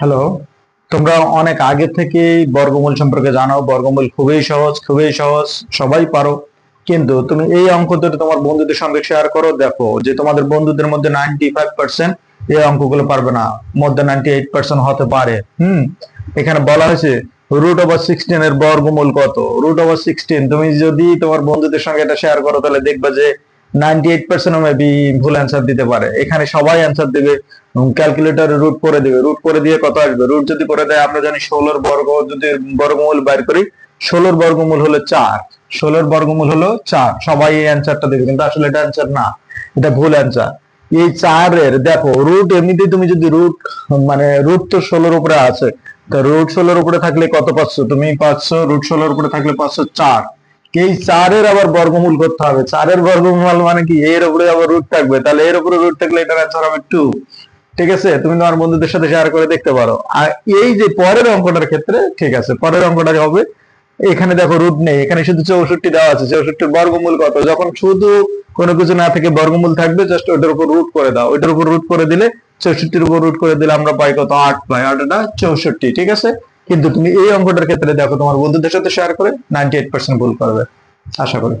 Hello তোমরা অনেক আগে থেকেই বর্গমূল সম্পর্কে জানো। বর্গমূল খুবই সহজ খুবই সহজ। সবাই পারো। কিন্তু তুমি এই অঙ্ক দুটো তোমার বন্ধুদের সঙ্গে শেয়ার করো। দেখো যে তোমাদের বন্ধুদের মধ্যে নাইনটি ফাইভ পার্সেন্ট এই অঙ্কগুলো পারবে না। মধ্যে নাইনটি এইট পার্সেন্ট হতে পারে। হুম? এখানে বলা হয়েছে রুট ওভার সিক্সটিন এর বর্গমূল কত? রুট ওভার সিক্সটিন তুমি যদি তোমার বন্ধুদের সঙ্গে এটা শেয়ার করো, তাহলে দেখবা যে এখানে সবাই যদি দেবে, কিন্তু আসলে এটা না। এটা ভুল এই চারের, দেখো রুট এমনিতেই তুমি যদি রুট মানে রুট তো ষোলোর উপরে আছে। তা রুট ষোলোর উপরে থাকলে কত পাচ্ছ? তুমি পাচ্ছ রুট ষোলোর উপরে থাকলে পাচ্ছ চার। এই চারের আবার বর্গমূল করতে হবে। চারের বর্গমূল মানে কি? এর উপরে আবার রুট থাকবে। তাহলে এর উপরে রুট থাকলে এটার অ্যান্সার হবে টু ঠিক আছে? তুমি তোমার বন্ধুদের সাথে শেয়ার করে দেখতে পারো। আর এই যে পরের অঙ্কটার ক্ষেত্রে, ঠিক আছে, পরের অঙ্কটা হবে। এখানে দেখো রুট নেই। এখানে শুধু চৌষট্টি দেওয়া আছে। চৌষট্টির বর্গমূল কত? যখন শুধু কোনো কিছু না থেকে বর্গমূল থাকবে জাস্ট ওইটার উপর রুট করে দাও। ওইটার উপর রুট করে দিলে চৌষট্টির উপর রুট করে দিলে আমরা পাই কত? আট পাই। আটটা চৌষট্টি। ঠিক আছে? কিন্তু তুমি এই অঙ্কটার ক্ষেত্রে দেখো তোমার বন্ধুদের সাথে শেয়ার করে নাইনটি এইট পার্সেন্ট ভুল করবে। আশা করি।